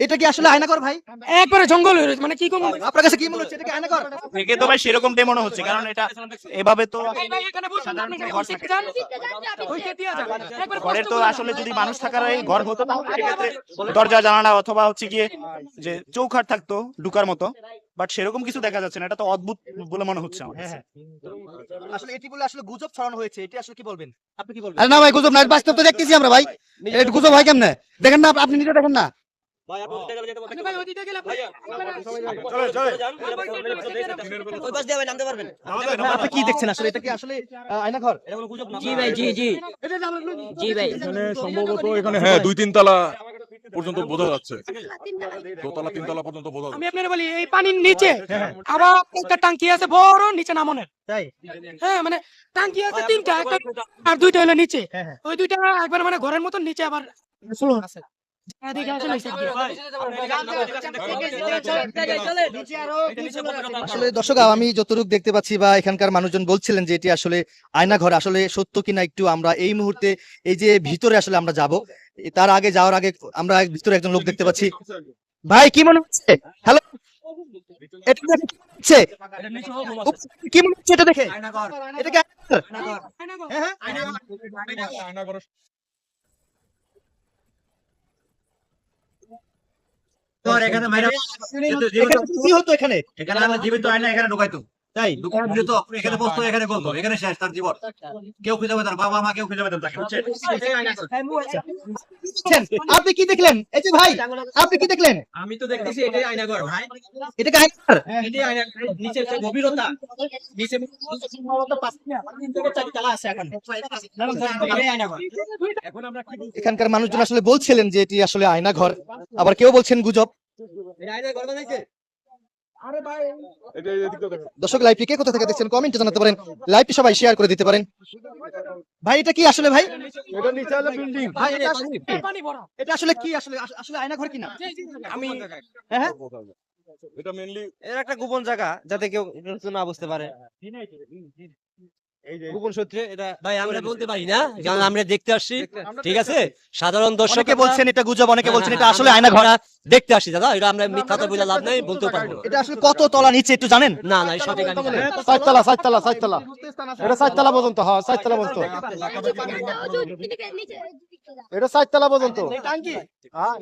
এটা কি আসলে আয়নাঘর ভাই? একবারে জঙ্গল হয়ে রয়েছে মানে কি কম আপনার কাছে কি মনে হচ্ছে? এটা কি থেকে তো ভাই সেরকমটাই মনে হচ্ছে কারণ এটা এভাবে তো ঘরের তো আসলে যদি মানুষ থাকার ঘর হতো তাহলে দরজা জানালা অথবা হচ্ছে গিয়ে যে চৌখাট থাকতো ঢুকার মতো। বাট সেরকম কিছু দেখা যাচ্ছে না। এটা তো অদ্ভুত বলে মনে হচ্ছে আমার কাছে। আসলে এটি বলে আসলে গুজব ছড়ানো হয়েছে। এটি আসলে কি বলবেন? আপনি কি বলবেন? আরে না ভাই গুজব নাই বাস্তব তো দেখতেছি আমরা ভাই। এটা গুজব হয় কেমনে? দেখেন না আপনি নিজে দেখেন না। আপনি ভাই ওইদিকে গেলে আপনি আপনি কি দেখছেন আসলে? এটা কি আসলে আহ, আয়নাঘর জি ভাই জি জি। জি ভাই। সম্ভবত এখানে হ্যাঁ দুই তিন তলা পর্যন্ত বোঝা যাচ্ছে। দোতলা তিনতলা পর্যন্ত বোঝা আমি আপনার বলি এই পানির নিচে আবার একটা টাঙ্কি আছে বড় নিচে নামনের। তাই? হ্যাঁ মানে টাঙ্কি আছে তিনটা একটা আর দুইটা হলো নিচে। হ্যাঁ, হ্যাঁ। ওই দুইটা একবার মানে ঘরের মতন নিচে আবার আছে। আসলে দর্শক আমি যতটুকু দেখতে পাচ্ছি বা এখানকার মানুষজন বলছিলেন যে এটি আসলে আয়না ঘর আসলে সত্য কিনা একটু আমরা এই মুহূর্তে এই যে ভিতরে আসলে আমরা যাব। তার আগে যাওয়ার আগে আমরা ভিতরে একজন লোক দেখতে পাচ্ছি। ভাই কি মনে হচ্ছে? হ্যালো কি মনে হচ্ছে? উপ, কি মনে হচ্ছে এটা দেখে? এটা কি আয়নাঘর? হ্যাঁ। এখানে কি হতো এখানে? এখানে আমার জীবিত আয়না এখানে ঢুকাইতো। তাই? ঢুকানোর এখানে বসতো এখানে বলতো এখানে শেষ তার জীবন। কেউ খুঁজে বাবা মা কেউ খুঁজে পেতেন তাকে আপনি কি দেখলেন? এই যে ভাই আপনি কি দেখলেন? আমি তো দেখতেছি এটাই আয়নাঘর ভাই। এটা কি আয়নাঘর এটাই যে গভীরতা। নিচে আয়নাঘর? এখানকার মানুষজন আসলে বলছিলেন যে এটি আসলে আয়না ঘর আবার কেউ বলছেন গুজব। এটা আয়নাঘর বানাইছে? দর্শক লাইভটি কে কোথা থেকে দেখছেন? কমেন্টে জানাতে পারেন। লাইভটি সবাই শেয়ার করে দিতে পারেন। ভাই এটা কি আসলে ভাই? এটা নিচে হলো বিল্ডিং ভাই এটা আসলে- পানি ভরা। এটা আসলে কি? আসলে আসলে আয়না ঘর কিনা আমি হ্যাঁ এটা মেইনলি এর একটা গোপন জায়গা যাতে কেউ না বুঝতে পারে। গোপন সূত্রে এটা ভাই আমরা বলতে পারি না কারণ আমরা দেখতে আসছি ঠিক আছে সাধারণ দর্শক অনেকে বলছেন এটা গুজব অনেকে বলছেন এটা আসলে আয়না ঘর দেখতে আসছি দাদা এটা আমরা মিথ্যা কথা বলে লাভ নাই বলতেও পারব এটা আসলে কত তলা নিচে একটু জানেন না না সঠিক আমি জানি না। চারতলা চারতলা চারতলা এটা চারতলা পর্যন্ত হ্যাঁ চারতলা পর্যন্ত এটা চারতলা পর্যন্ত হ্যাঁ,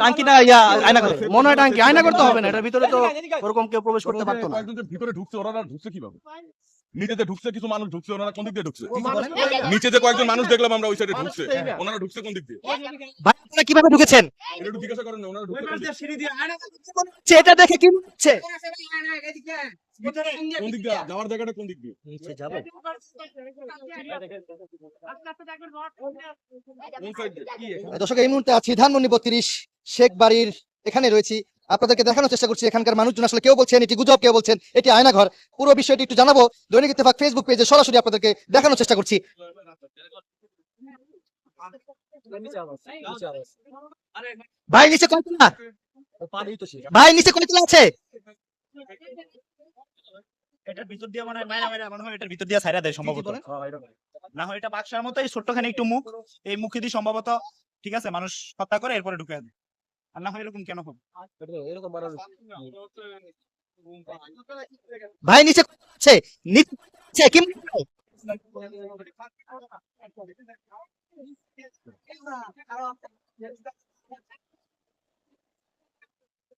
টাঙ্কি না ইয়া আয়না ঘর মনে হয় টাঙ্কি আয়না করতে হবে না এটার ভিতরে তো ওরকম কেউ প্রবেশ করতে পারতো না ভিতরে ঢুকছে ওরা ঢুকছে কীভাবে নিচেতে ঢুকছে কিছু মানুষ ঢুকছে ওনারা কোন দিক দিয়ে ঢুকছে? নিচে যে কয়েকজন মানুষ দেখলাম আমরা ওই সাইডে ঢুকছে। ওনারা ঢুকছে কোন দিক দিয়ে? ভাই আপনারা কীভাবে ঢুকেছেন? এটা একটু জিজ্ঞাসা করেন ওনারা ঢুকছে কোন দিক দিয়ে? যে এটা দেখে কি হচ্ছে? কোন দিক দিয়ে? যাওয়ার জায়গাটা কোন দিক দিয়ে? কোন সাইড দিয়ে? দর্শক এই মুহূর্তে আছি ধানমন্ডি বত্রিশ শেখ বাড়ির এখানে রয়েছি। আপনাদেরকে দেখানোর চেষ্টা করছি এখানকার মানুষজন আসলে কেউ বলছেন এটি গুজব কেউ বলছেন এটি আয়না ঘর পুরো বিষয়টি একটু জানাব। দৈনিক ইত্তেফাক ফেসবুক পেজে সরাসরি আপনাদেরকে দেখানোর চেষ্টা করছি। ভাই নিচে কয়তলা ভাই নিচে কয়তলা আছে? এটার ভিতর দিয়ে মনে হয় মায়েরা মায়েরা মনে হয় এটার ভিতর দিয়ে ছাইরা দেয় সম্ভবত। না হয় এটা বাক্সার মতো এই ছোট্টখানি একটু মুখ এই মুখে দিয়ে সম্ভবত ঠিক আছে মানুষ হত্যা করে এরপরে ঢুকে দেয় আর না হয় এরকম কেন হবে? ভাই নিচে কয়তলা আছে নিচে কি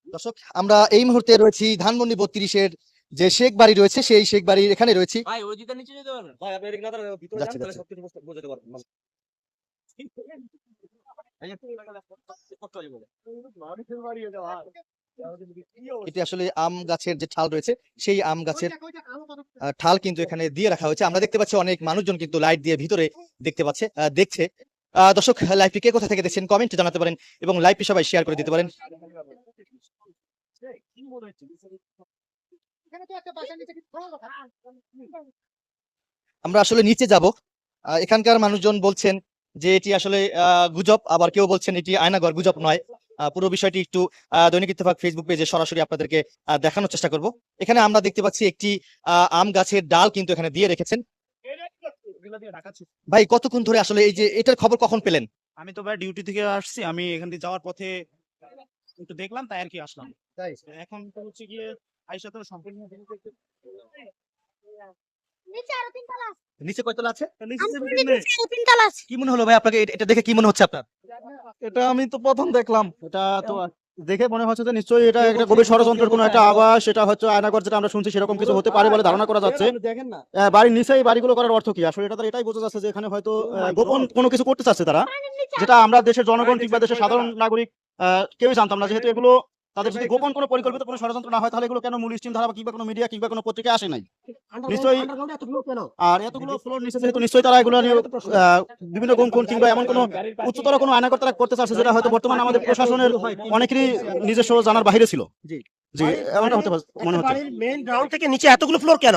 দর্শক আমরা এই মুহূর্তে রয়েছি ধানমন্ডি বত্রিশের যে শেখ বাড়ি রয়েছে সেই শেখ বাড়ির এখানে রয়েছি। ভাই ওই নিচে যেতে পারবেন ভাই আপনি এদিকে না দাঁড়ালে ভিতরে যান তাহলে। সবকিছু বোঝাতে পারবেন। এটি আসলে আম গাছের যে ঠাল রয়েছে, সেই আম গাছের ঠাল কিন্তু এখানে দিয়ে রাখা হয়েছে। আমরা দেখতে পাচ্ছি অনেক মানুষজন কিন্তু লাইট দিয়ে ভিতরে দেখতে পাচ্ছে দেখছে। দর্শক লাইভটি কে কোথা থেকে দেখছেন কমেন্টে জানাতে পারেন এবং লাইভটি সবাই শেয়ার করে দিতে পারেন। আমরা আসলে নিচে যাব। এখানকার মানুষজন বলছেন যে এটি আসলে গুজব আবার কেউ বলছেন এটি আয়নাগর গুজব নয়। পুরো বিষয়টি একটু দৈনিক ইত্তেফাক ফেসবুক পেজে সরাসরি আপনাদেরকে দেখানোর চেষ্টা করব। এখানে আমরা দেখতে পাচ্ছি একটি আম গাছের ডাল কিন্তু এখানে দিয়ে রেখেছেন। ভাই কতক্ষণ ধরে আসলে এই যে এটার খবর কখন পেলেন? আমি তো ভাই ডিউটি থেকে আসছি আমি এখান থেকে যাওয়ার পথে একটু দেখলাম তাই আর কি আসলাম। এখন তো হচ্ছে গিয়ে আইসা তো সম্পূর্ণ নিচে আরও তিনতলা আছে। নিচে কয়তলা আছে? আমার নিচে আরও তিনতলা আছে। কি মনে হলো ভাই আপনাকে? এটা- দেখে কি মনে হচ্ছে আপনার? এটা আমি তো প্রথম দেখলাম। এটা তো দেখে মনে হচ্ছে যে নিশ্চয়ই এটা একটা গভীর ষড়যন্ত্রের কোনো একটা আবাস সেটা হচ্ছে আয়নাগর যেটা আমরা শুনছি সেরকম কিছু হতে পারে বলে ধারণা করা যাচ্ছে। আহ, বাড়ির নিচেই বাড়িগুলো করার অর্থ কি? আসলে এটা তো এটাই বোঝা যাচ্ছে যে এখানে হয়তো গোপন কোনো কিছু করতে চাচ্ছে তারা যেটা আমরা দেশের জনগণ কিংবা দেশের সাধারণ নাগরিক আহ, কেউই জানতাম না। যেহেতু এগুলো তাদের যদি গোপন কোনো পরিকল্পিত কোনো ষড়যন্ত্র না হয় তাহলে এগুলো কেন মূল স্ট্রিম ধারা বা কিংবা কোনো মিডিয়া কিংবা কোনো পত্রিকা আসে নাই? নিশ্চয়ই আর এতগুলো ফ্লোর নিচে যেহেতু নিশ্চয়ই তারা এগুলো নিয়ে বিভিন্ন কিংবা এমন কোনো উচ্চতর কোনো আয়নাগর তারা করতে চাচ্ছে যেটা হয়তো বর্তমানে আমাদের প্রশাসনের অনেকেরই নিজস্ব জানার বাইরে ছিল। জি। জি এমনটা হতে মনে হচ্ছে। মেইন গ্রাউন্ড থেকে নিচে এতগুলো ফ্লোর কেন?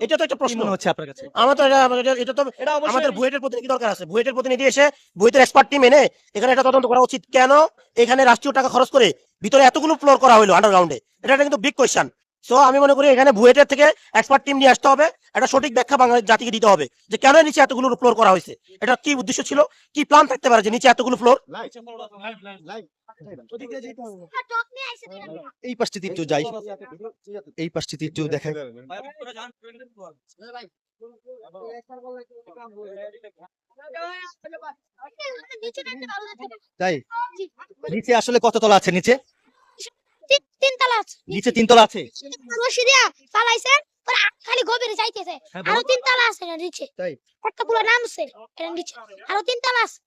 এটা তো একটা প্রশ্ন। হচ্ছে আপনার কাছে? আমার তো এটা- এটা- এটা তো আমাদের বুয়েটের প্রতিনিধি দরকার আছে? বুয়েটের প্রতিনিধি এসে বুয়েটের এক্সপার্ট টিম এনে এখানে একটা তদন্ত করা উচিত। কেন? এখানে রাষ্ট্রীয় টাকা খরচ করে ভিতরে এতগুলো ফ্লোর করা হলো আন্ডারগ্রাউন্ডে এটা কিন্তু বিগ কোয়েশ্চেন সো আমি মনে করি এখানে বুয়েটের থেকে এক্সপার্ট টিম নিয়ে আসতে হবে। একটা সঠিক ব্যাখ্যা বাংলা জাতিকে দিতে হবে যে কেন নিচে এতগুলো ফ্লোর করা হয়েছে। এটা কি উদ্দেশ্য ছিল? কি প্ল্যান থাকতে পারে যে নিচে এতগুলো ফ্লোর আর টক নিয়ে আইছে দেখেন। এই পাশটিতে একটু যাই। এই পাশটিতে একটু দেখাই। তাই নিচে আসলে কত তলা আছে নিচে? তিনতলা আছে। নিচে তিন তলা আছে? রশি দিয়া আ- খালি গভীরে যাইতেছে। হ্যাঁ, আরও তিনতলা আছে নিচে? একটা পুরো নামছে এটা নিচে। আরও তিনতলা আছে।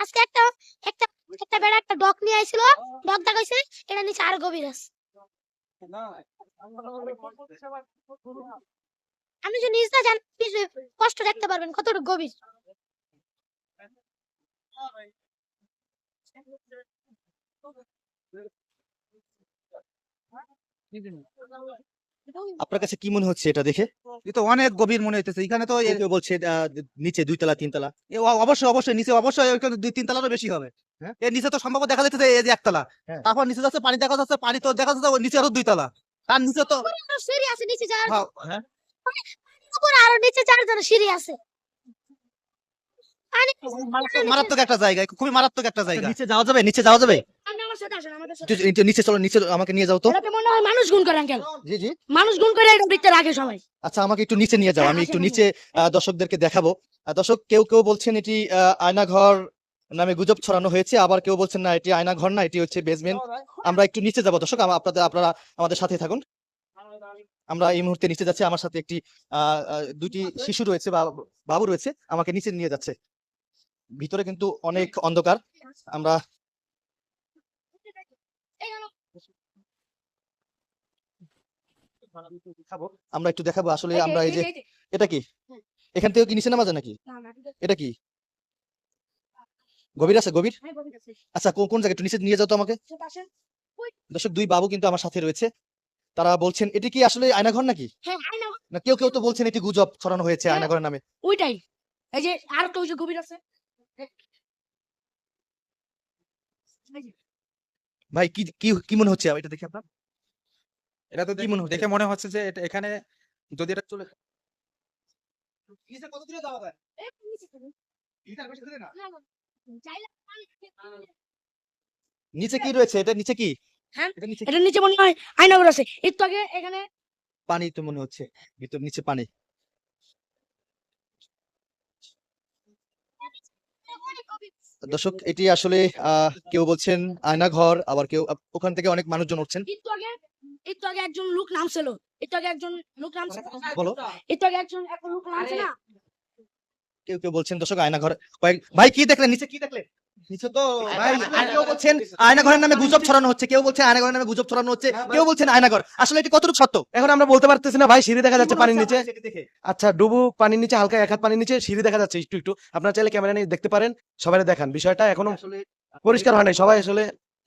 আজকে একটা একটা একটা বেড়া একটা ডক নিয়ে আইছিল। ডক দেখাইছে এটা নিচে আরও গভীর আছে। আপনি যদি যান পিছনে কষ্ট দেখতে পারবেন কতটুকু গভীর। আপনার কাছে কি মনে হচ্ছে এটা দেখে? এ তো অনেক গভীর মনে হইতেছে। এখানে তো কেউ বলছে আহ, নিচে দুই তলা তিন তলা। এ অ- অবশ্যই অবশ্যই নিচে অবশ্যই ওইখানে দুই তিন তলারও বেশি হবে। হ্যাঁ? এর নিচে তো সম্ভবত দেখা যাচ্ছে এই যে একতলা। হ্যাঁ। তারপর নিচে যাচ্ছে পানি দেখা যাচ্ছে পানি তো দেখা যাচ্ছে নিচে আরও দুই তলা। তার নিচে তো উপরে আরও সিঁড়ি আছে নিচে যাওয়ার হ্যাঁ, হ্যাঁ। উপরে আরও নিচে যাওয়ার জন্য সিঁড়ি আছে। পানি মারাত্মক- মারাত্মক একটা জায়গা খুবই মারাত্মক একটা জায়গা। নিচে যাওয়া যাবে নিচে যাওয়া যাবে। আমার সাথে আসেন আমাদের সাথে একটু- একটু নিচে চলো নিচে আমাকে নিয়ে যাও তো। এটাতে মনে হয় মানুষ গুণ করে আঙ্কেল জি জি। মানুষ গুণ করে এটা দেখতে রাখে সবাই। আচ্ছা আমাকে একটু নিচে নিয়ে যাও হ্যাঁ, আমি একটু নিচে দর্শকদেরকে দেখাবো। দর্শক কেউ কেউ বলছেন এটি আয়নাঘর নামে গুজব ছড়ানো হয়েছে আবার কেউ বলছেন না এটি আয়নাঘর না এটি হচ্ছে বেসমেন্ট আমরা একটু নিচে যাব দর্শক আপনাদের আপনারা আমাদের সাথে থাকুন। আমরা এই মুহূর্তে নিচে যাচ্ছি আমার সাথে একটি দুটি শিশু রয়েছে বা বাবু রয়েছে আমাকে নিচে নিয়ে যাচ্ছে। ভিতরে কিন্তু অনেক অন্ধকার। আমরা আমরা একটু দেখাবো আসলে আমরা এই যে এটা কি? এখান থেকে কি নিচে নামা যায় নাকি এটা কি? গভীর আছে গভীর? আচ্ছা কোন জায়গায় একটু নিচে নিয়ে যাও তো আমাকে। দর্শক দুই বাবু কিন্তু আমার সাথে রয়েছে। তারা বলছেন এটি কি আসলে আয়নাঘর নাকি? হ্যাঁ না কেউ কেউ তো বলছেন এটি গুজব ছড়ানো হয়েছে হ্যাঁ। আয়নাঘরের নামে। ওইটাই। এই যে আর ওই যে গভীর আছে। ভাই কি কি কি মনে হচ্ছে এটা দেখে আপনার? এটা তো কি মনে দেখে মনে হচ্ছে যে এটা এখানে যদি এটা চলে। না, না, পানি- নিচে কি রয়েছে? এটা নিচে কি? হ্যাঁ? এটা নিচে মনে হয় আয়নাঘর আছে। একটু আগে এখানে পানি তো মনে হচ্ছে। ভিতর নিচে পানি। দর্শক এটি আসলে আহ কেউ বলছেন আয়নাঘর আবার কেউ ওখান থেকে অনেক মানুষজন উঠছেন। একটু আগে একজন লোক নামছিল। একটু আগে একজন লোক নামছিল। বলো একটু আগে একজন একজন লোক নামছে না? কেউ কেউ বলছেন দর্শক আয়নাঘর কয়েক ভাই কি দেখলেন? নিচে কি দেখলেন? নিচে তো ভাই কেউ বলছেন আয়নাঘরের নামে গুজব ছড়ানো হচ্ছে কেউ বলছে আয়নাঘরের নামে গুজব ছড়ানো হচ্ছে কেউ বলছেন আয়নাঘর। আসলে এটি কতটুকু সত্য? এখন আমরা বলতে পারতেছি না ভাই সিঁড়ি দেখা যাচ্ছে পানির নিচে। আচ্ছা ডুবু পানির নিচে হালকা এক হাত পানির নিচে সিঁড়ি দেখা যাচ্ছে একটু একটু। আপনারা চাইলে ক্যামেরা নিয়ে দেখতে পারেন সবাই দেখান। বিষয়টা এখনও আসলে পরিষ্কার হয় নাই সবাই আসলে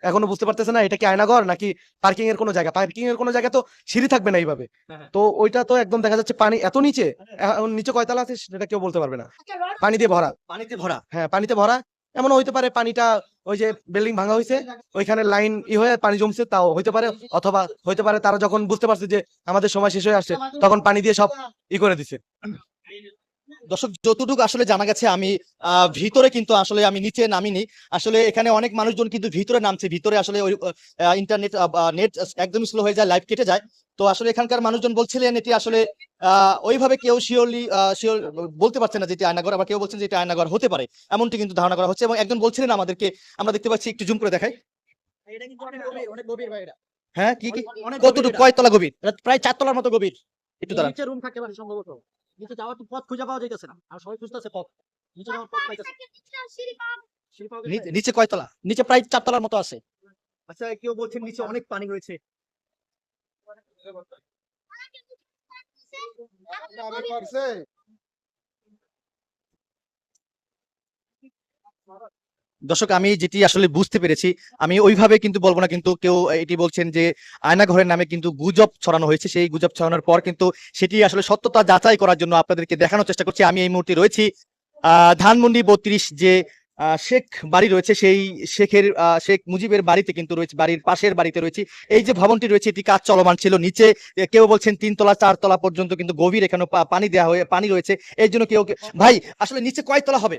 এখনও বুঝতে পারতেছে না এটা কি আয়নাঘর নাকি পার্কিং এর কোনো জায়গা? পার্কিং এর কোনো জায়গা তো সিঁড়ি থাকবে না এইভাবে। হ্যাঁ। তো ওইটা তো একদম দেখা যাচ্ছে পানি এত নিচে এখন নিচে কয়তলা আছে সেটা কেউ বলতে পারবে না। একটা পানি দিয়ে ভরা। পানিতে ভরা। হ্যাঁ পানিতে ভরা। এমন হইতে পারে পানিটা ওই যে বিল্ডিং ভাঙা হয়েছে ওইখানে লাইন ই হয়ে পানি জমছে তাও হইতে পারে অথবা হইতে পারে তারা যখন বুঝতে পারছে যে আমাদের সময় শেষ হয়ে আসছে তখন পানি দিয়ে সব ই করে দিছে। দর্শক যতটুকু আসলে জানা গেছে আমি আহ, ভিতরে কিন্তু আসলে আমি নিচে নামিনি। আসলে এখানে অনেক মানুষজন কিন্তু ভিতরে নামছে। ভিতরে আসলে ওই ইন্টারনেট নেট একদম স্লো হয়ে যায় লাইভ কেটে যায়। তো আসলে এখানকার মানুষজন বলছিলেন এটি আসলে ওইভাবে কেউ শিওরলি শিওর বলতে পারছে না যে এটি আয়নাঘর আবার কেউ বলছেন যে এটি আয়নাঘর হতে পারে। এমনটি কিন্তু ধারণা করা হচ্ছে এবং একজন বলছিলেন আমাদেরকে আমরা দেখতে পাচ্ছি একটু জুম করে দেখাই। হ্যাঁ কি কি? কতটুকু? কয়তলা গভীর? প্রায় চার তলার মতো গভীর। একটু দাঁড়ান। রুম পারে সম্ভবত। নিচে যাওয়ার তো পথ খুঁজে পাওয়া যাইতেছে না। আর সবাই খুঁজতেছে পথ। নিচে যাওয়ার পথ পাইতেছে? নিচে- নিচে কয়তলা? নিচে প্রায় চার তলার মতো আছে। আচ্ছা কেউ বলছেন নিচে অনেক পানি রয়েছে। দর্শক, আমি যেটি আসলে বুঝতে পেরেছি, আমি ওইভাবে কিন্তু বলব না, কিন্তু কেউ এটি বলছেন যে আয়না ঘরের নামে কিন্তু গুজব ছড়ানো হয়েছে। সেই গুজব ছড়ানোর পর কিন্তু সেটি আসলে সত্যতা যাচাই করার জন্য আপনাদেরকে দেখানোর চেষ্টা করছি। আমি এই মুহূর্তে রয়েছি ধানমন্ডি বত্রিশ যে শেখ বাড়ি রয়েছে, সেই শেখের শেখ মুজিবের বাড়িতে কিন্তু রয়েছে, বাড়ির পাশের বাড়িতে রয়েছে। এই যে ভবনটি রয়েছে, এটি কাজ চলমান ছিল। নিচে কেউ বলছেন তিনতলা, চারতলা পর্যন্ত কিন্তু গভীর এখানে পানি দেওয়া হয়ে, পানি রয়েছে। এই জন্য কেউ ভাই, আসলে নিচে কয়তলা হবে?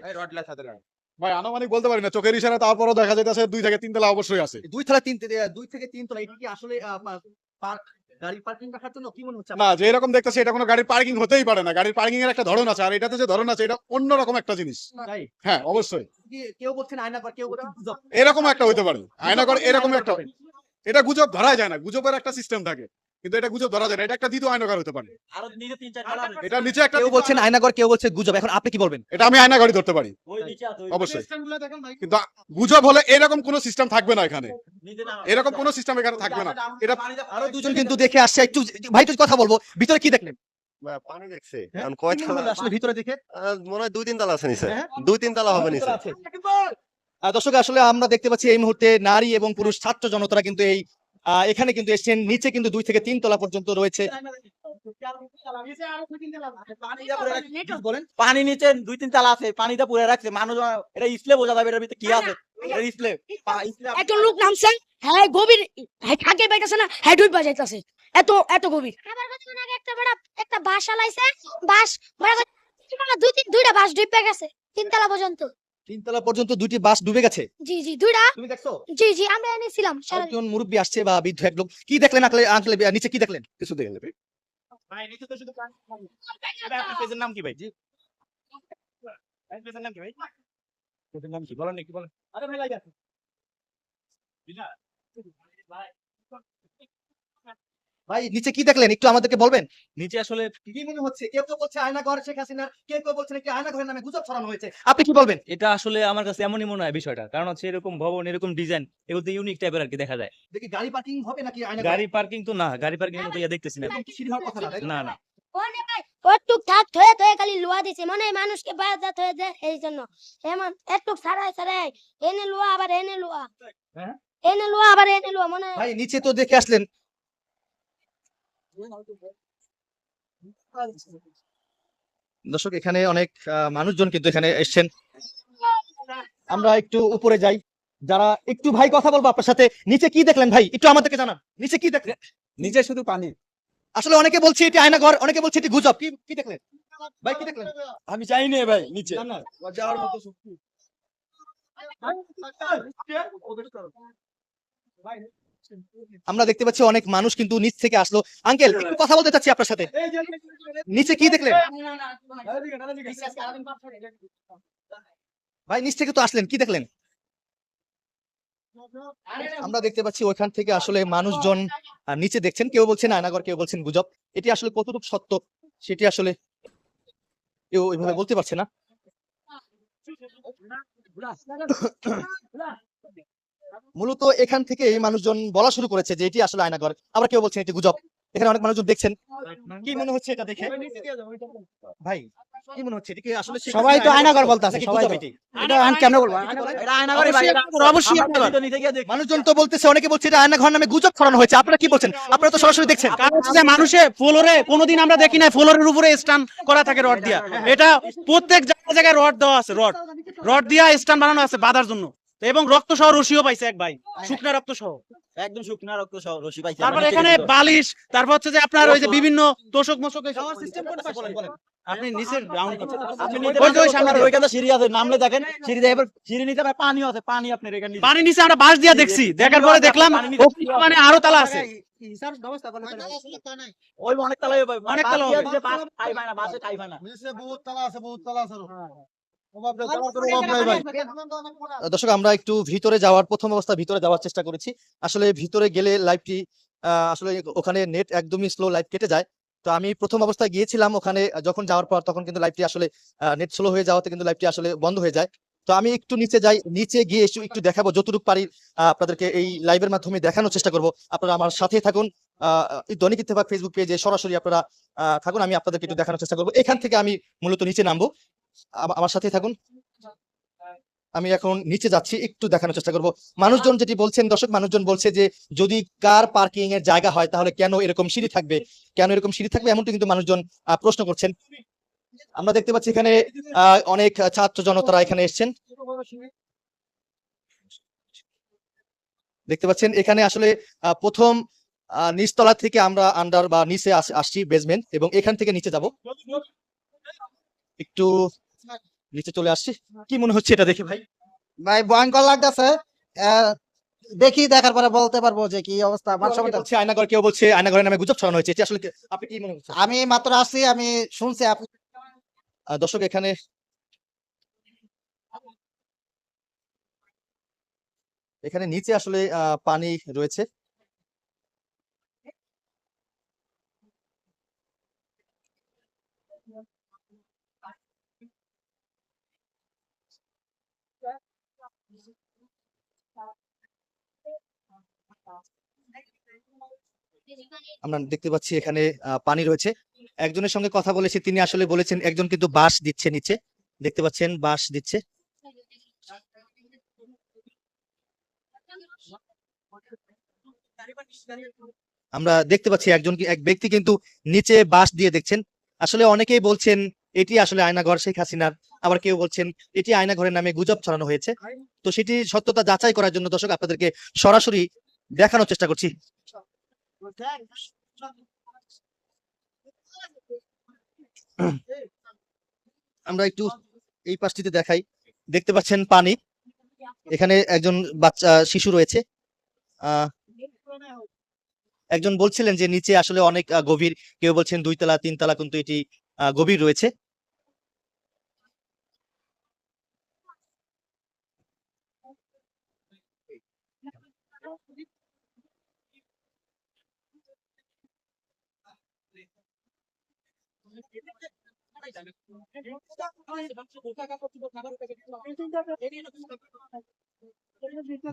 ভাই আনুমানিক বলতে পারি না চোখের ইশারা তারপরও দেখা যাইতেছে দুই থেকে তিন তলা অবশ্যই আছে। দুই তলা তিন দুই থেকে তিন তলা এটি কি আসলে পার্ক গাড়ি পার্কিং রাখার জন্য কি মনে হচ্ছে না যে এরকম দেখতেছে এটা কোনো গাড়ির পার্কিং হতেই পারে না। গাড়ির পার্কিং এর একটা ধরন আছে আর এটাতে যে ধরন আছে এটা অন্যরকম একটা জিনিস। হ্যাঁ অবশ্যই। কেউ বলছেন কেউ এরকম একটা হইতে পারে। আয়না করে এরকম একটা এটা গুজব ধরা যায় না গুজবের একটা সিস্টেম থাকে। কিন্তু এটা গুজব ধরা যায় না এটা একটা দ্বিতীয় আয়নাঘর হতে পারে। আরও নিচে তিন চার এটা নিচে একটা কেউ বলছেন আয়নাঘর কেউ বলছে গুজব এখন আপনি কি বলবেন? এটা আমি আয়নাঘরই ধরতে পারি। ওই নিচে আছে, ওই অবশ্যই। কিন্তু গুজব হলে এরকম কোনো সিস্টেম থাকবে না এখানে। এরকম কোনো সিস্টেম এখানে থাকবে না। এটা আরও দুজন কিন্তু দেখে আসছে একটু ভাই একটু কথা বলব। ভিতরে কি দেখলেন? পানি দেখছে। হ্যাঁ? কয় আসলে ভিতরে দেখে? মনে হয় দুই তিন তালা আছে নিচে? দুই তিন তালা হবে নিচে। দর্শক আসলে আমরা দেখতে পাচ্ছি এই মুহূর্তে নারী এবং পুরুষ ছাত্র জনতারা কিন্তু এই এখানে কিন্তু এসছেন নিচে কিন্তু দুই থেকে তিন তলা পর্যন্ত রয়েছে। পানি নিচে দুই তিন তালা আছে পানিটা পুরে রাখছে মানুষ এটা ইসলে বোঝা যাবে এটার ভিতরে কি আছে? একজন লোক নামছে হ্যাঁ গভীর হ্যাঁ থাকে পাইতেছে না হ্যাঁ ডুব বাজাইতেছে। এত এত গভীর। আবার কতক্ষণ আগে একটা বড় একটা বাস আলাইছে বাস দুই তিন দুইটা বাস ডুবে গেছে তিনতলা পর্যন্ত। তিন তলা পর্যন্ত দুইটি বাস ডুবে গেছে। জি জি দুইটা। তুমি দেখছ? জি জি আমরা এনেছিলাম সারা একজন মুরব্বী আসছে বা বৃদ্ধ এক লোক। কি দেখলেন আঁকলে আঙ্কলে নিচে কি দেখলেন? কিছু দেখে নেবে ভাই। নিচে তো শুধু আপনার পেজের নাম কি ভাই? জি। ভাই, পেজের নাম কি ভাই? পেজের নাম কি? বলেন একটু বলেন। আরে ভাই লাগে ভাই নিচে কি দেখলেন? একটু আমাদেরকে বলবেন? নিচে আসলে কি? মনে হচ্ছে? কেউ কেউ বলছে আয়না ঘর শেখ হাসিনা কেউ কেউ বলছেন একটি আয়না ঘরের নামে গুজব ছড়ানো হয়েছে। আপনি কি বলবেন? এটা আসলে আমার কাছে এমনই মনে হয় বিষয়টা। কারণ হচ্ছে এরকম ভবন এরকম ডিজাইন এগুলো ইউনিক টাইপের আর কি দেখা যায়। দেখি গাড়ি পার্কিং হবে নাকি আয়না গাড়ি পার্কিং তো না গাড়ি পার্কিং তো ইয়া দেখতেছি না। সিঁড়ি হওয়ার কথা না না? না ওনে ভাই ওটুক থাক থয়ে থয়ে খালি লোয়া দিছে। মনে হয় মানুষকে বাধা থয়ে দেয় এই জন্য। এমন একটু ছাড়াই ছাড়াই এনে লোয়া আবার এনে লোয়া। হ্যাঁ? এনে লোয়া আবার এনে লোয়া মনে হয় ভাই নিচে তো দেখে আসলেন। দর্শক এখানে অনেক আহ, মানুষজন কিন্তু এখানে এসছেন। আমরা একটু উপরে যাই। যারা একটু ভাই কথা বলব আপনার সাথে নিচে কি দেখলেন ভাই? একটু আমাদেরকে জানান। নিচে কি দেখলেন? নিচে শুধু পানি। আসলে অনেকে বলছে এটি আয়না ঘর অনেকে বলছে এটি গুজব। কি কি দেখলেন? ভাই কি দেখলেন? আমি চাই না ভাই নিচে। যাওয়ার মতো শক্তি। আমরা দেখতে পাচ্ছি অনেক মানুষ কিন্তু নিচ থেকে আসলো আঙ্কেল একটু কথা বলতে চাচ্ছি আপনার সাথে নিচে কি দেখলেন ভাই নিচ থেকে তো আসলেন কি দেখলেন আমরা দেখতে পাচ্ছি ওইখান থেকে আসলে মানুষজন আহ, নিচে দেখছেন কেউ বলছেন আয়নাগর কেউ বলছেন গুজব এটি আসলে কতটুকু সত্য সেটি আসলে কেউ ওইভাবে বলতে পারছে না মূলত এখান থেকে এই মানুষজন বলা শুরু করেছে যে এটি আসলে আয়নাগর আবার কেউ বলছেন এটি গুজব। এখানে অনেক মানুষজন দেখছেন। কি মনে হচ্ছে এটা দেখে? ভাই কি মনে হচ্ছে? এটিকে আসলে সবাই তো আয়নাঘর? আয়নাঘর সবাই গুজব? তো। এটি? এটা আমি বলব? এটা বলেন। এটা আয়নাঘরই ভাই এটা অবশ্যই আয়নাঘর। মানুষজন তো বলতেছে অনেকে বলছে এটা আয়না নামে গুজব ছড়ানো হয়েছে। আপনারা কি বলছেন? আপনারা তো সরাসরি দেখছেন। কারণ হচ্ছে মানুষে ফ্লোরে কোনোদিন আমরা দেখি না ফ্লোরের উপরে স্টান করা থাকে রড দিয়া। এটা প্রত্যেক জায়গায় রড দেওয়া আছে রড। রড দিয়া স্টান বানানো আছে বাঁধার জন্য। এবং রক্ত সহ রশিও পাইছে এক ভাই শুকনা রক্ত সহ একদম শুকনা রক্ত সহ রশি পাইছে। তারপর এখানে বালিশ তারপর হচ্ছে যে আপনার ওই যে বিভিন্ন তোষক মোষক সিস্টেম কোন পাশে? বলেন, বলেন। আপনি নিচের গ্রাউন্ড আপনি ওই যে সামনে ওইখানে সিঁড়ি আছে নামলে দেখেন সিঁড়ি দিয়ে এবার সিঁড়ি আবার পানিও আছে পানি আপনার এখানে নিচে। পানি নিচে আমরা বাস দিয়া দেখছি। দেখার পরে দেখলাম মানে আরও তালা আছে। ওই অনেক তালা অনেক না বহুত তালা আছে বহুত তালা আছে। দর্শক আমরা একটু ভিতরে যাওয়ার প্রথম অবস্থা ভিতরে যাওয়ার চেষ্টা করেছি। আসলে ভিতরে গেলে লাইভটি আসলে ওখানে নেট একদমই স্লো লাইভ কেটে যায়। তো আমি প্রথম অবস্থায় গিয়েছিলাম ওখানে যখন যাওয়ার পর তখন কিন্তু লাইভটি আসলে নেট স্লো হয়ে যাওয়াতে কিন্তু লাইভটি আসলে বন্ধ হয়ে যায়। তো আমি একটু নিচে যাই নিচে গিয়ে একটু একটু দেখাবো যতটুকু পারি আপনাদেরকে এই লাইভের মাধ্যমে দেখানোর চেষ্টা করব। আপনারা আমার সাথে থাকুন আহ, দৈনিক ইত্তেফাক ফেসবুক পেজে সরাসরি আপনারা থাকুন আমি আপনাদেরকে একটু দেখানোর চেষ্টা করব। এখান থেকে আমি মূলত নিচে নামবো। আমার সাথে থাকুন। আমি এখন নিচে যাচ্ছি, একটু দেখানোর চেষ্টা করব। মানুষজন যেটি বলছেন, দর্শক, মানুষজন বলছে যে, যদি কার পার্কিং এর জায়গা হয়, তাহলে কেন এরকম সিঁড়ি থাকবে? কেন এরকম সিঁড়ি থাকবে? এমনটি কিন্তু মানুষজন প্রশ্ন করছেন। আমরা দেখতে পাচ্ছি এখানে অনেক ছাত্র জনতারা এখানে এসেছেন। দেখতে পাচ্ছেন, এখানে আসলে প্রথম নিচতলা থেকে আমরা আন্ডার বা নিচে আসছি বেসমেন্ট এবং এখান থেকে নিচে যাব। একটু নিচে চলে আসছি। কি মনে হচ্ছে এটা দেখে ভাই? ভাই ভয়ঙ্কর লাগতেছে। দেখি দেখার পরে বলতে পারব যে কি অবস্থা। বলছে আয়নাঘর কেউ বলছে আয়নাঘরের নামে গুজব ছড়ানো হয়েছে। এটি আসলে আপনি কি মনে হচ্ছে আমি মাত্র আসছি আমি শুনছি আপনি দর্শক এখানে এখানে নিচে আসলে আহ, পানি রয়েছে। আমরা দেখতে পাচ্ছি এখানে পানি রয়েছে। একজনের সঙ্গে কথা বলেছি, তিনি আসলে বলেছেন, একজন কিন্তু বাঁশ দিচ্ছে নিচে। দেখতে পাচ্ছেন, বাঁশ দিচ্ছে। আমরা দেখতে পাচ্ছি একজন এক ব্যক্তি কিন্তু নিচে বাঁশ দিয়ে দেখছেন। আসলে অনেকেই বলছেন, এটি আসলে আয়নাঘর শেখ হাসিনার। আবার কেউ বলছেন, এটি আয়নাঘরের নামে গুজব ছড়ানো হয়েছে। তো সেটি সত্যতা যাচাই করার জন্য দর্শক, আপনাদেরকে সরাসরি দেখানোর চেষ্টা করছি। আমরা একটু এই পাশটিতে দেখাই। দেখতে পাচ্ছেন পানি। এখানে একজন বাচ্চা, শিশু রয়েছে। একজন বলছিলেন যে নিচে আসলে অনেক গভীর। কেউ বলছেন দুই তলা তিন তলা কিন্তু এটি গভীর রয়েছে।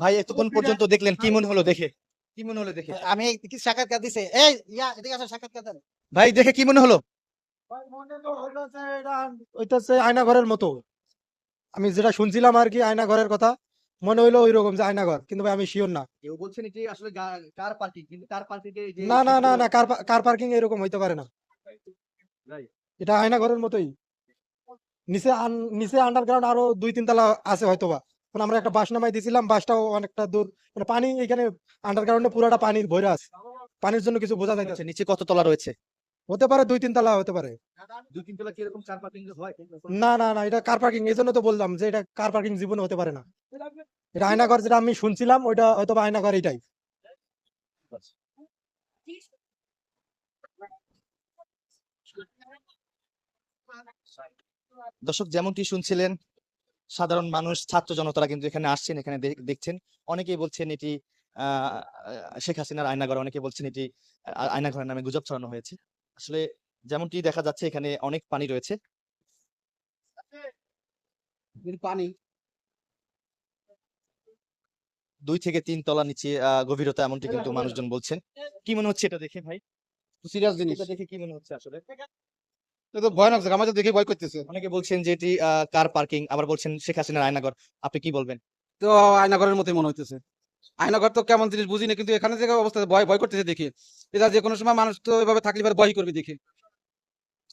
ভাই এতক্ষণ পর্যন্ত দেখলেন কি মনে হলো দেখে? কি মনে হলো দেখে? আমি কি সাক্ষাৎকার দিছে। এই ইয়া এদিকে আসো সাক্ষাৎকার দেন। ভাই দেখে কি মনে হলো? আয়না ঘরের মতো। আমি যেটা শুনছিলাম আর কি আয়না ঘরের কথা মনে হইল ওই রকম যে আয়না ঘর কিন্তু ভাই আমি শিওর না। কেউ বলছেন এটি আসলে কার পার্কিং কিন্তু কার পার্কিং না না না না কার কার পার্কিং এরকম হইতে পারে না। এটা আয়না ঘরের মতোই। নিচে আন- নিচে আন্ডারগ্রাউন্ড আরও দুই তিন তলা আছে হয়তোবা। কারণ আমরা একটা বাস নামাই দিয়েছিলাম বাসটাও অনেকটা দূর। মানে পানি এখানে আন্ডারগ্রাউন্ডে পুরোটা পানির ভরে আছে। পানির জন্য কিছু বোঝা যাইতেছে আচ্ছা নিচে কত তলা রয়েছে? হতে পারে দুই তিন তলা হতে পারে। দুই তিন তলা কি এরকম কার পার্কিং হয়? না না না এটা কার পার্কিং এই জন্য তো বললাম যে এটা কার পার্কিং জীবনে হতে পারে না। এটা আয়নাঘর যেটা আমি শুনছিলাম ওইটা হয়তো বা আয়নাঘর এটাই দর্শক যেমনটি শুনছিলেন সাধারণ মানুষ ছাত্র জনতারা কিন্তু এখানে আসছেন এখানে দেখছেন। অনেকেই বলছেন এটি শেখ হাসিনার আয়নাঘর অনেকে বলছেন এটি আয়নাঘরের নামে গুজব ছড়ানো হয়েছে। আসলে যেমনটি দেখা যাচ্ছে এখানে অনেক পানি রয়েছে। পানি। দুই থেকে তিন তলা নিচে আহ গভীরতা এমনটি কিন্তু মানুষজন বলছেন। কি মনে হচ্ছে এটা দেখে ভাই? সিরিয়াস জিনিস। দেখে কি মনে হচ্ছে আসলে? তো ভয়ানক জায়গা। আমাদের দেখে ভয় করতেছে। অনেকে বলছেন যে এটি কার পার্কিং আবার বলছেন শেখ হাসিনার আয়নাঘর। আপনি কি বলবেন? তো আয়নাঘরের মতোই মনে হইতেছে। আয়নাঘর তো কেমন জিনিস বুঝি না কিন্তু এখানে যে অবস্থা ভয় ভয় করতেছে দেখি। এটা যে কোনো সময় মানুষ তো এভাবে থাকলে এবার ভয় করবে দেখি।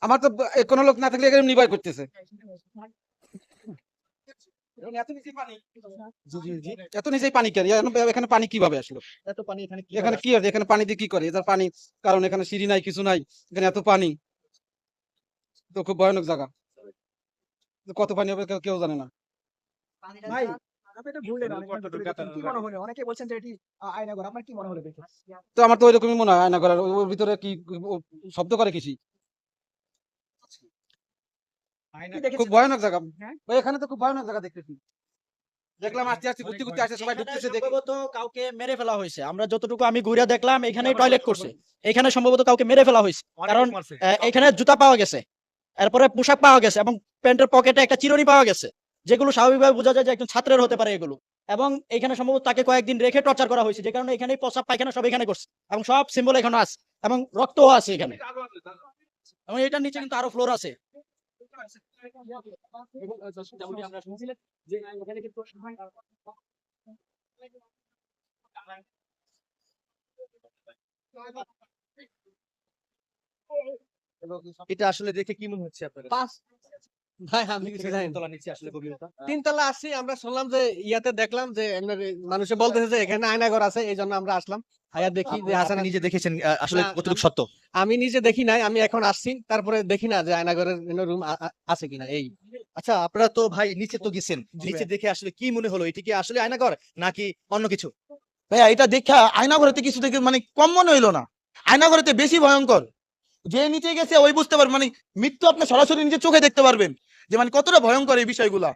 আমার তো কোনো লোক না থাকলে এমনি ভয় করতেছে। এত নিচে পানি। নিচেই পানি কেন এখানে- পানি কীভাবে আসলো? এত পানি এখানে কি এখানে কি আছে? এখানে পানি দিয়ে কি করে? এদের পানি কারণ এখানে সিঁড়ি নাই কিছু নাই। এখানে এত পানি। তো খুব ভয়ানক জায়গা। কত পানি হবে কেউ- জানে না। ভাই তো আমার তো ওইরকমই মনে হয় আয়না ঘরের ওর ভিতরে কি শব্দ করে কিছু খুব ভয়ানক জায়গা। হ্যাঁ? এখানে তো খুব ভয়ানক জায়গা দেখতেছি। দেখলাম আস্তে আস্তে ঘুরতে ঘুরতে আসছে সবাই ঢুকতেছে দেখে। সম্ভবত কাউকে মেরে ফেলা হয়েছে। আমরা যতটুকু আমি ঘুরে দেখলাম এখানে টয়লেট করছে। এখানে সম্ভবত কাউকে মেরে ফেলা হয়েছে। কারণ এখানে জুতা পাওয়া গেছে। এরপরে পোশাক পাওয়া গেছে এবং প্যান্টের পকেটে একটা চিরুনি পাওয়া গেছে, যেগুলো স্বাভাবিকভাবে বোঝা যায় যে একজন ছাত্রের হতে পারে এগুলো। এবং এখানে সম্ভবত তাকে কয়েকদিন রেখে টর্চার করা হয়েছে, যে কারণে এখানে প্রসাব, পায়খানা সব এখানে করছে এবং সব সিম্বল এখানে আছে এবং রক্তও আছে এখানে। এবং এটার নিচে কিন্তু আরও ফ্লোর আছে। এটা আসলে দেখে কি মনে হচ্ছে আপনার পাঁচ ভাই আমি কিছু জানি তলা নিচে আসলে গভীরতা। তিনতলা আসছি আমরা শুনলাম যে ইয়াতে দেখলাম যে মানুষে বলতেছে যে এখানে আয়নাঘর আছে এই জন্য আমরা আসলাম। আয়া দেখি যে আছে নিজে দেখেছেন আসলে কতটুকু সত্য? আমি নিজে দেখি নাই আমি এখন আসছি তারপরে দেখি না যে আয়নাঘরের রুম আছে কিনা এই। আচ্ছা আপনারা তো ভাই নিচে তো গেছেন। নিচে দেখে আসলে কি মনে হলো? এটি কি আসলে আয়নাঘর নাকি অন্য কিছু? ভাইয়া এটা দেখা আয়না ঘরেতে কিছু দেখে মানে কম মনে হইল না। আয়না ঘরেতে বেশি ভয়ঙ্কর। যে নিচে গেছে ওই বুঝতে পারবেন মানে মৃত্যু আপনি সরাসরি নিজে চোখে দেখতে পারবেন, যে মানে কতটা ভয়ঙ্কর এই বিষয়গুলা।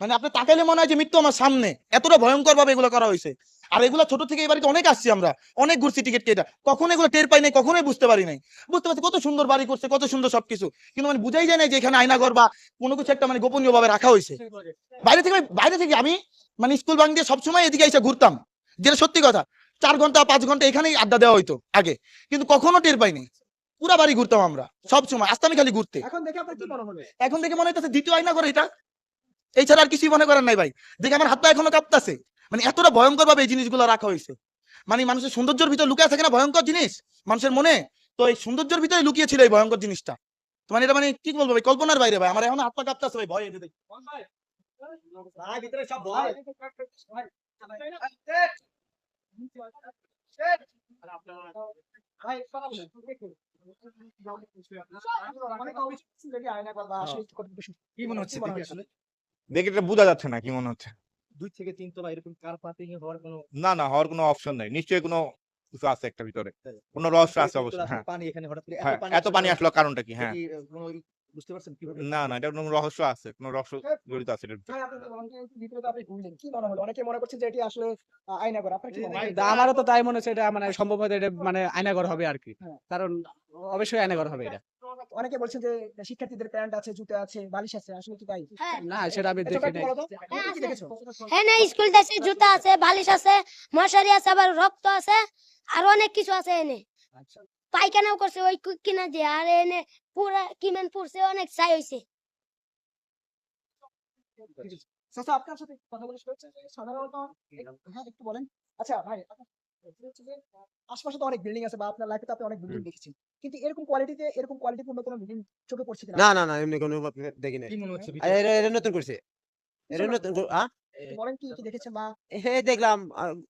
মানে আপনি তাকাইলে মনে হয় যে মৃত্যু আমার সামনে, এতটা ভয়ঙ্কর ভাবে এগুলো করা হয়েছে। আর এগুলা ছোট থেকে এই বাড়িতে অনেক আসছি আমরা, অনেক ঘুরছি টিকিট কেটে, কখন এগুলো টের পাই নাই, কখনোই বুঝতে পারি নাই। বুঝতে পারছি কত সুন্দর বাড়ি করছে, কত সুন্দর সবকিছু, কিন্তু মানে বুঝাই যায় না যে এখানে আয়নাঘর বা কোনো কিছু একটা মানে গোপনীয় ভাবে রাখা হয়েছে। বাইরে থেকে বাইরে থেকে আমি মানে স্কুল বাং দিয়ে সবসময় এদিকে এসে ঘুরতাম, যেটা সত্যি কথা, চার ঘণ্টা, পাঁচ ঘণ্টা এখানেই আড্ডা দেওয়া হইতো আগে, কিন্তু কখনো টের পাইনি পুরা বাড়ি ঘুরতাম আমরা সব সময়। আসতাম খালি ঘুরতে। এখন দেখে আপনার কি মনে হলো এখন দেখে মনে হইতেছে দ্বিতীয় আয়না করে এটা। এই ছাড়া আর কিছুই মনে করার নাই ভাই। দেখে আমার হাত পা এখনও কাঁপতাছে। মানে এতটা ভয়ঙ্কর ভাবে এই জিনিসগুলো রাখা হয়েছে। মানে মানুষের সৌন্দর্যের ভিতরে লুকিয়ে থাকে না ভয়ঙ্কর জিনিস? মানুষের মনে? তো এই সৌন্দর্যের ভিতরে লুকিয়ে ছিল এই ভয়ঙ্কর জিনিসটা। মানে এটা মানে কি বলব ভাই কল্পনার বাইরে ভাই। আমার এখন হাত পা কাঁপতাছে ভাই ভয় এতে। ভিতরে সব ভয়। কি মনে হচ্ছে দেখে এটা বোঝা যাচ্ছে না কি মনে হচ্ছে। দুই থেকে তিন তলা এরকম কার পাতে হওয়ার কোনো না না হওয়ার কোনো অপশন নেই। নিশ্চয়ই কোনো কিছু আছে একটা ভিতরে। কোনো রহস্য আছে অবশ্যই হ্যাঁ। পানি এখানে হঠাৎ হ্যাঁ এত পানি আসলো কারণটা কি? হ্যাঁ। বুঝতে পারছেন কীভাবে না না এটা কোনো রহস্য আছে কোনো রহস্য জড়িত আছে এটার ভাই, আপনি অনেকে ভিতরে তো আপনি ঘুরলেন। কি মনে হলো? অনেকে মনে করছে যে এটি আসলে আপনার কি মনে হয় আমারও তো তাই মনে হচ্ছে এটা মানে এটা মানে আয়নাঘর হবে আর কি। হ্যাঁ। কারণ অবশ্যই আয়নাঘর হবে এটা। অনেকে বলছেন যে শিক্ষার্থীদের প্যান্ট আছে জুতা আছে বালিশ আছে আসলে কি তাই? হ্যাঁ। না সেটা আমি দেখি নাই। হ্যাঁ, আছে। হ্যাঁ না স্কুল আছে জুতা আছে বালিশ আছে মশারি আছে আবার রক্ত আছে আর অনেক কিছু আছে এনে। পায়খানাও করছে ওই কু- কিনা দিয়ে আর এনে পুরা কিমেন পুরছে অনেক ছাই হইছে। চাচা, আপনার সাথে কথা বলে যে সাধারণত হ্যাঁ একটু বলেন। আচ্ছা ভাই আশপাশে তো অনেক বিল্ডিং আছে বা আপনার লাইফে তো আপনি অনেক বিল্ডিং দেখেছেন। কিন্তু এরকম কোয়ালিটিতে এরকম কোয়ালিটি পূর্ণ কোনো বিল্ডিং চোখে পড়ছে না না না এমনি কোনো দেখি মনে হচ্ছে এটা নতুন করছে। এটা নতুন আ? বলেন কি কি দেখেছেন বা এ দেখলাম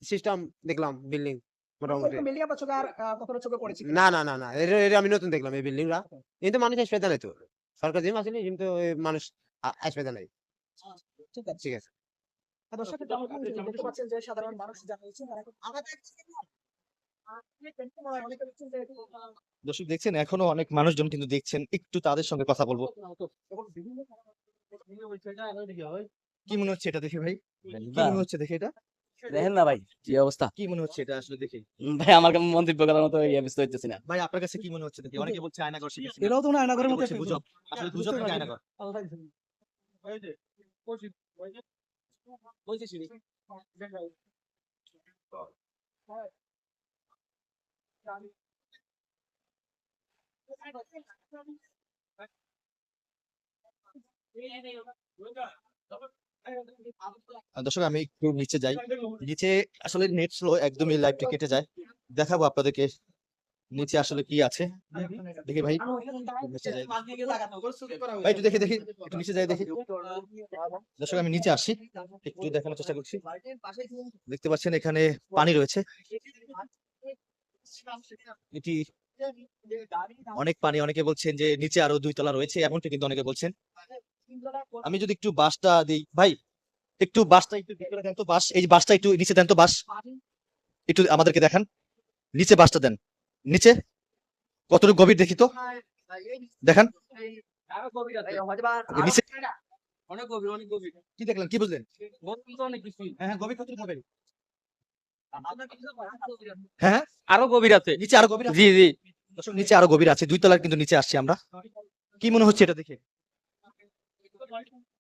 সিস্টেম দেখলাম বিল্ডিং মোটামুটি বিল্ডিং আপনার চোখে আর কখনো চোখে পড়েছে না না না না এটা এটা আমি নতুন দেখলাম এই বিল্ডিংটা। কিন্তু মানুষ আসবে তো। সরকার জিম আসেনি কিন্তু মানুষ আ- আসবে নাই ঠিক আছে। ঠিক আছে। দর্শক দেখতে পাচ্ছেন যে সাধারণ মানুষ যারা রয়েছে তারা এখন আমাদের অনেকে বলছেন যে এটি, আহ, দর্শক দেখছেন? এখনও অনেক মানুষজন কিন্তু দেখছেন একটু তাদের সঙ্গে কথা বলব। কি মনে হচ্ছে এটা দেখে ভাই? কি মনে হচ্ছে দেখে এটা? দেখেন না ভাই কি অবস্থা? কি মনে হচ্ছে এটা আসলে দেখে? ভাই আমার মন্তব্য করার মতো ইয়ে বুঝতে হইতেছি না। ভাই আপনার কাছে কি মনে হচ্ছে দেখে? অনেকে বলছে আয়নাঘর শিখেছে এরাও তো না আয়নাঘরের মতো বলছে গুজব। আসলে গুজব নাকি আয়নাঘর আহ, দর্শক, আমি একটু নিচে যাই। নিচে আসলে নেট স্লো একদমই লাইভটা কেটে যায়। দেখাবো আপনাদেরকে নিচে আসলে কি আছে। দেখি ভাই ভাই, একটু দেখি দেখি, একটু নিচে যাই, দেখি। দর্শক, আমি নিচে আসি। একটু দেখানোর চেষ্টা করছি। দেখতে পাচ্ছেন, এখানে পানি রয়েছে। এটি অনেক পানি, অনেকে বলছেন যে নিচে আরও দুই তলা রয়েছে, এমনটা কিন্তু অনেকে বলছেন। আমি যদি একটু বাসটা দিই ভাই একটু বাসটা একটু ভিতরে দেন তো বাস এই বাসটা একটু নিচে দেন তো বাস। একটু আমাদেরকে দেখান। নিচে বাসটা দেন। নিচে? কতটুকু গভীর দেখি তো। দেখান। নিচে। অনেক গভীর অনেক গভীর। কি দেখলেন? কি বুঝলেন? অনেক বেশি হ্যাঁ হ্যাঁ গভীর হ্যাঁ আরও গভীর আছে। নিচে আরও গভীর আছে? জি জি। নিচে আরও গভীর আছে। দুই তলার কিন্তু নিচে আসছি আমরা। কি মনে হচ্ছে এটা দেখে? Michael?